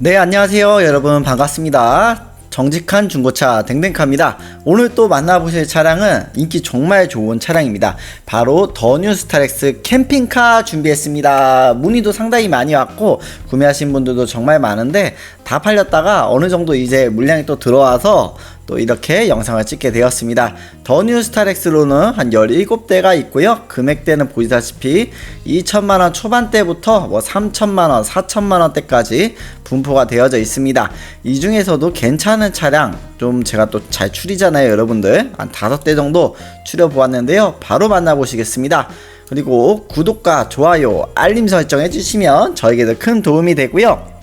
네, 안녕하세요. 여러분 반갑습니다. 정직한 중고차 댕댕카입니다. 오늘 또 만나보실 차량은 인기 정말 좋은 차량입니다. 바로 더 뉴 스타렉스 캠핑카 준비했습니다. 문의도 상당히 많이 왔고 구매하신 분들도 정말 많은데 다 팔렸다가 어느 정도 이제 물량이 또 들어와서 또 이렇게 영상을 찍게 되었습니다. 더 뉴 스타렉스로는 한 17대가 있고요. 금액대는 보시다시피 2천만원 초반대부터 뭐 3천만원, 4천만원대까지 분포가 되어져 있습니다. 이 중에서도 괜찮은 차량, 좀 제가 또 잘 추리잖아요, 여러분들. 한 5대 정도 추려보았는데요. 바로 만나보시겠습니다. 그리고 구독과 좋아요, 알림 설정 해주시면 저에게도 큰 도움이 되고요.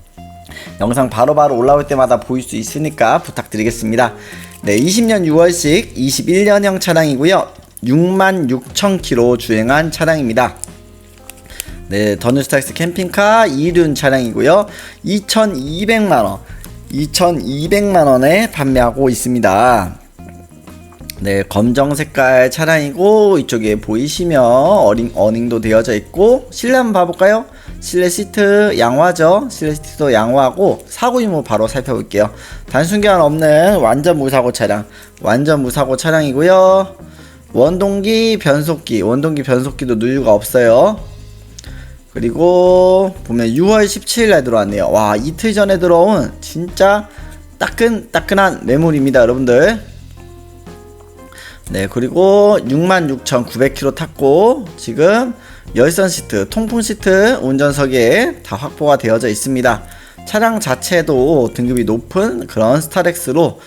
영상 바로 바로 올라올 때마다 보일 수 있으니까 부탁드리겠습니다. 네, 20년 6월식 21년형 차량이고요. 6만 6천 킬로 주행한 차량입니다. 네, 더뉴스타엑스 캠핑카 2륜 차량이고요. 2,200만 원, 2,200만 원에 판매하고 있습니다. 네, 검정 색깔 차량이고 이쪽에 보이시면 어닝, 어닝도 되어져 있고 실내 한번 봐볼까요? 실내 시트 양화죠. 실내 시트도 양화하고 사고 유무 바로 살펴볼게요. 단순 교환 없는 완전 무사고 차량, 완전 무사고 차량이고요. 원동기 변속기, 원동기 변속기도 누유가 없어요. 그리고 보면 6월 17일 날 들어왔네요. 와 이틀 전에 들어온 진짜 따끈 따끈한 매물입니다, 여러분들. 네, 그리고 66,900km 탔고, 지금 열선 시트, 통풍 시트 운전석에 다 확보가 되어져 있습니다. 차량 자체도 등급이 높은 그런 스타렉스로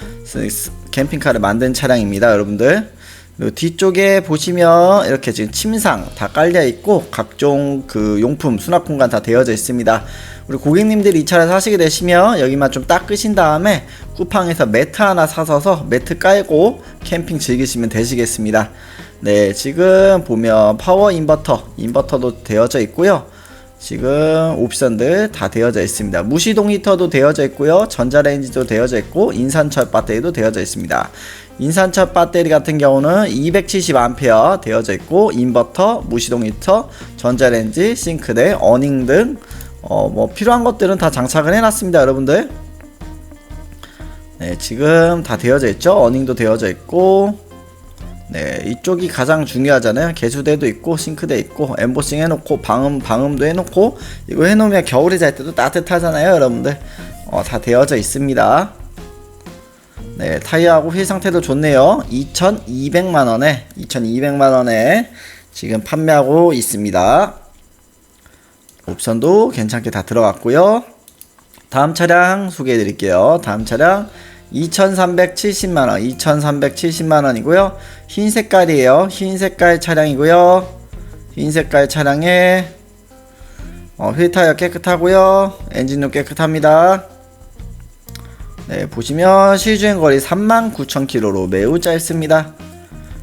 캠핑카를 만든 차량입니다, 여러분들. 그리고 뒤쪽에 보시면 이렇게 지금 침상 다 깔려 있고 각종 그 용품 수납 공간 다 되어져 있습니다. 우리 고객님들이 이 차를 사시게 되시면 여기만 좀 닦으신 다음에 쿠팡에서 매트 하나 사서서 매트 깔고 캠핑 즐기시면 되시겠습니다. 네, 지금 보면 파워 인버터, 인버터도 되어져 있고요. 지금 옵션들 다 되어져 있습니다. 무시동 히터도 되어져 있고요. 전자레인지도 되어져 있고 인산철 배터리도 되어져 있습니다. 인산철 배터리 같은 경우는 270A 되어져 있고 인버터, 무시동 히터, 전자레인지, 싱크대, 어닝 등 어, 뭐 필요한 것들은 다 장착을 해놨습니다, 여러분들. 네, 지금 다 되어져 있죠. 어닝도 되어져 있고 네, 이쪽이 가장 중요하잖아요. 개수대도 있고 싱크대 있고 엠보싱 해놓고 방음 방음도 해놓고 이거 해놓으면 겨울에 잘 때도 따뜻하잖아요, 여러분들. 어, 다 되어져 있습니다. 네, 타이어하고 휠 상태도 좋네요. 2,200만 원에 2,200만 원에 지금 판매하고 있습니다. 옵션도 괜찮게 다 들어갔고요. 다음 차량 소개해 드릴게요. 다음 차량 2,370만원, 2,370만원이고요. 흰 색깔이에요. 흰 색깔 차량이고요. 흰 색깔 차량에 어, 휠 타이어 깨끗하고요. 엔진도 깨끗합니다. 네, 보시면 실주행 거리 39,000km로 매우 짧습니다.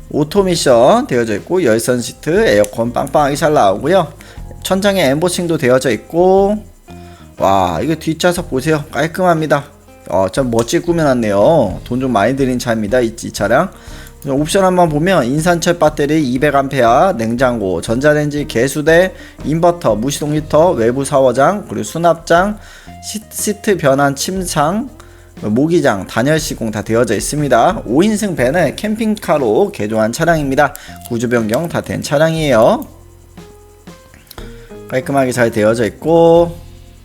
오토 미션 되어져 있고 열선 시트, 에어컨 빵빵하게 잘 나오고요. 천장에 엠보싱도 되어져 있고 와 이거 뒷좌석 보세요 깔끔합니다 어, 참 멋지게 꾸며놨네요. 돈 좀 많이 들인 차입니다. 이, 이 차량. 옵션 한번 보면 인산철 배터리 200A, 냉장고, 전자레인지, 개수대, 인버터, 무시동 히터, 외부 샤워장, 그리고 수납장, 시, 트 변환 침상, 모기장, 단열 시공 다 되어져 있습니다. 5인승 밴을 캠핑카로 개조한 차량입니다. 구조 변경 다 된 차량이에요. 깔끔하게 잘 되어져 있고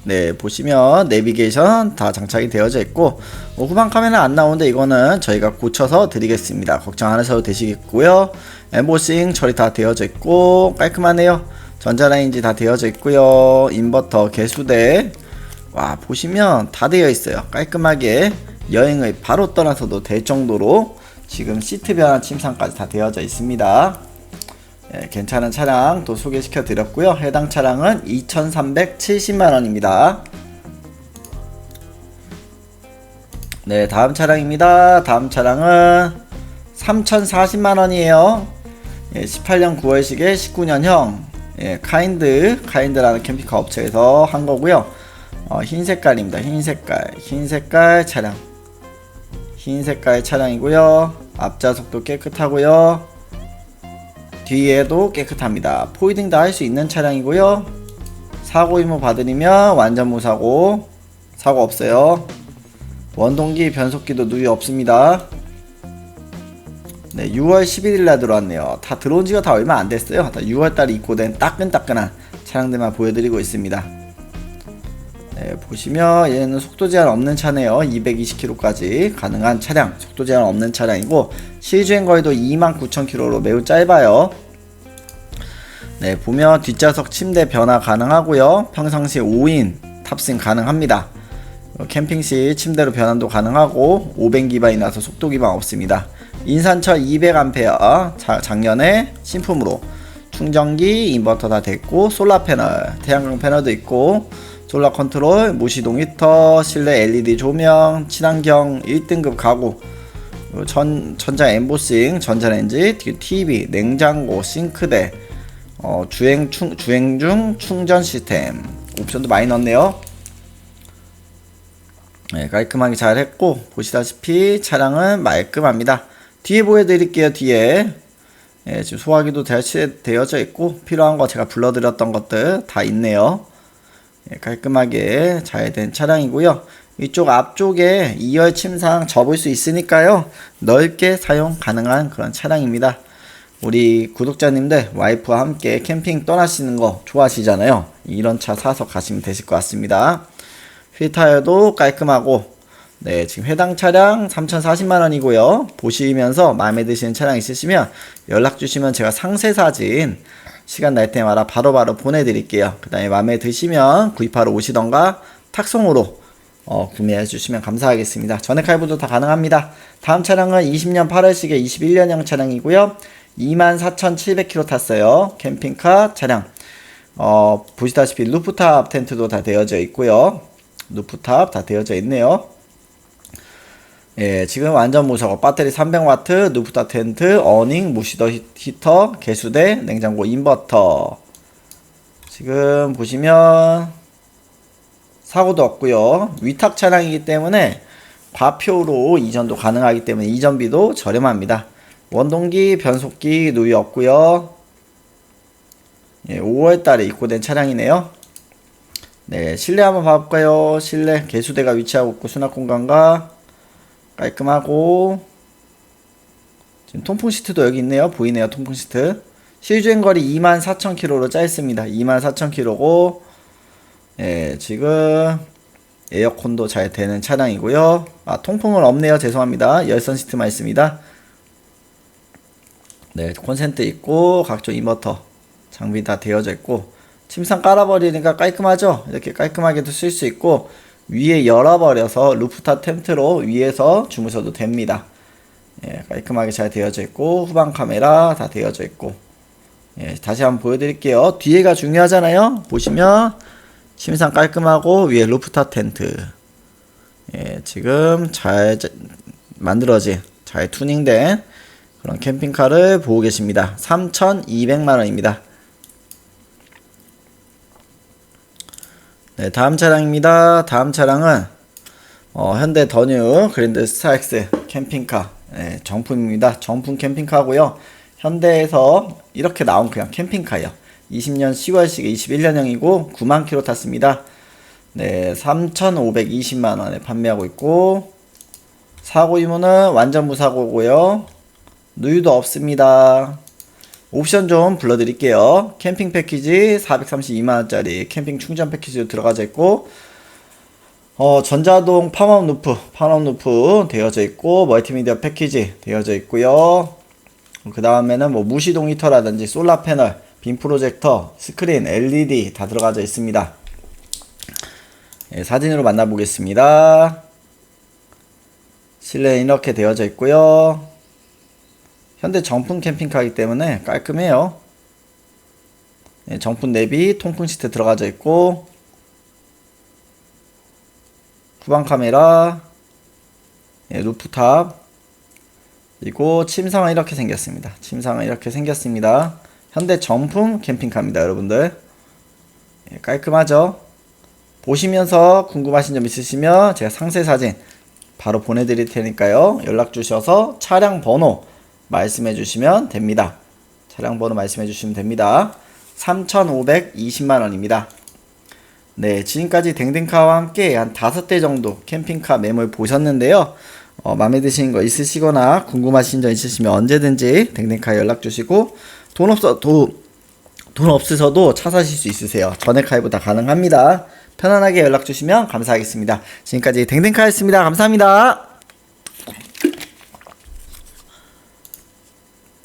네 보시면 내비게이션 다 장착이 되어져 있고 뭐 후방 카메라 안 나오는데 이거는 저희가 고쳐서 드리겠습니다. 걱정 안 하셔도 되시겠고요. 엠보싱 처리 다 되어져 있고 깔끔하네요. 전자레인지 다 되어져 있고요. 인버터 개수대. 와 보시면 다 되어 있어요. 깔끔하게 여행을 바로 떠나서도 될 정도로 지금 시트 변환 침상까지 다 되어져 있습니다 예, 괜찮은 차량 또 소개시켜 드렸고요. 해당 차량은 2,370만 원입니다. 네, 다음 차량입니다. 다음 차량은 3,040만 원이에요. 예, 18년 9월식에 19년형 예, 카인드 카인드라는 캠핑카 업체에서 한 거고요. 어, 흰 색깔입니다. 흰 색깔, 흰 색깔 차량, 흰 색깔 차량이고요. 앞좌석도 깨끗하고요. 뒤에도 깨끗합니다. 포이딩 다할수 있는 차량이고요. 사고 임무 받으면 완전 무사고 사고 없어요. 원동기 변속기도 누이 없습니다. 네, 6월 11일 날 들어왔네요. 다 들어온 지가 다 얼마 안 됐어요. 다 6월 달에 입고된 따끈따끈한 차량들만 보여드리고 있습니다. 네, 보시면 얘는 속도 제한 없는 차네요. 220km까지 가능한 차량, 속도 제한 없는 차량이고 시주행 거리도 29,000km로 매우 짧아요. 네, 보면 뒷좌석 침대 변화 가능하고요. 평상시 5인 탑승 가능합니다. 어, 캠핑 시 침대로 변환도 가능하고 500 기반이라서 속도 기반 없습니다. 인산철 200A 자, 작년에 신품으로 충전기 인버터 다 됐고 솔라 패널 태양광 패널도 있고 솔라 컨트롤 무시동 히터 실내 LED 조명 친환경 1등급 가구 전 전자 엠보싱 전자레인지 TV 냉장고 싱크대 어, 주행 충 주행 중 충전 시스템 옵션도 많이 넣었네요. 네, 깔끔하게 잘 했고 보시다시피 차량은 말끔합니다. 뒤에 보여드릴게요. 뒤에 예, 지금 소화기도 대체되어져 있고 필요한 거 제가 불러드렸던 것들 다 있네요. 예, 깔끔하게 잘 된 차량이고요. 이쪽 앞쪽에 2열 침상 접을 수 있으니까요. 넓게 사용 가능한 그런 차량입니다. 우리 구독자님들 와이프와 함께 캠핑 떠나시는 거 좋아하시잖아요. 이런 차 사서 가시면 되실 것 같습니다. 휠 타이어도 깔끔하고 네 지금 해당 차량 3,040만 원이고요 보시면서 마음에 드시는 차량 있으시면 연락 주시면 제가 상세 사진 시간 날 때마다 바로 바로 보내드릴게요. 그 다음에 마음에 드시면 구입하러 오시던가 탁송으로 어, 구매해 주시면 감사하겠습니다. 전액 할부도 다 가능합니다. 다음 차량은 20년 8월식의 21년형 차량이고요. 24,700km 탔어요. 캠핑카 차량. 어, 보시다시피 루프탑 텐트도 다 되어져 있고요. 루프탑 다 되어져 있네요. 예, 지금 완전 무사고 배터리 300W, 루프탑 텐트, 어닝, 무시더 히- 히터, 개수대, 냉장고 인버터. 지금 보시면 사고도 없고요. 위탁 차량이기 때문에 과표로 이전도 가능하기 때문에 이전비도 저렴합니다. 원동기, 변속기 누이 없고요. 예, 5월 달에 입고된 차량이네요. 네, 실내 한번 봐볼까요? 실내 개수대가 위치하고 있고 수납 공간과 깔끔하고 지금 통풍 시트도 여기 있네요. 보이네요, 통풍 시트. 실주행 거리 24,000km로 짧습니다. 24,000km고 예, 지금 에어컨도 잘 되는 차량이고요. 아, 통풍은 없네요. 죄송합니다. 열선 시트만 있습니다. 네, 콘센트 있고 각종 인버터 장비 다 되어져 있고 침상 깔아버리니까 깔끔하죠? 이렇게 깔끔하게도 쓸 수 있고 위에 열어버려서 루프탑 텐트로 위에서 주무셔도 됩니다. 예, 깔끔하게 잘 되어져 있고 후방 카메라 다 되어져 있고 예, 다시 한번 보여드릴게요. 뒤에가 중요하잖아요. 보시면 침상 깔끔하고 위에 루프탑 텐트 예, 지금 잘 자- 만들어진 잘 투닝된 그런 캠핑카를 보고 계십니다. 3,200만 원입니다. 네, 다음 차량입니다. 다음 차량은 어, 현대 더뉴 그랜드 스타엑스 캠핑카 네, 정품입니다. 정품 캠핑카고요. 현대에서 이렇게 나온 그냥 캠핑카예요. 20년 10월식 21년형이고 9만 킬로 탔습니다. 네, 3,520만 원에 판매하고 있고 사고 유무는 완전 무사고고요. 누유도 없습니다. 옵션 좀 불러드릴게요. 캠핑 패키지 432만원짜리 캠핑 충전 패키지로 들어가져 있고, 어, 전자동 팜업 루프, 팜업 루프 되어져 있고, 멀티미디어 패키지 되어져 있고요. 그 다음에는 뭐 무시동 히터라든지 솔라 패널, 빔 프로젝터, 스크린, LED 다 들어가져 있습니다. 예, 사진으로 만나보겠습니다. 실내는 이렇게 되어져 있고요. 현대 정품 캠핑카이기 때문에 깔끔해요. 예, 정품 내비 통풍 시트 들어가져 있고 후방 카메라 예, 루프탑 그리고 침상은 이렇게 생겼습니다. 침상은 이렇게 생겼습니다. 현대 정품 캠핑카입니다, 여러분들. 예, 깔끔하죠? 보시면서 궁금하신 점 있으시면 제가 상세 사진 바로 보내드릴 테니까요. 연락 주셔서 차량 번호 말씀해 주시면 됩니다. 차량 번호 말씀해 주시면 됩니다. 3,520만 원입니다. 네, 지금까지 댕댕카와 함께 한 다섯 대 정도 캠핑카 매물 보셨는데요. 어, 마음에 드시는 거 있으시거나 궁금하신 점 있으시면 언제든지 댕댕카 연락 주시고 돈 없어 도, 돈 없으셔도 차 사실 수 있으세요. 전액 할부 다 가능합니다. 편안하게 연락 주시면 감사하겠습니다. 지금까지 댕댕카였습니다. 감사합니다.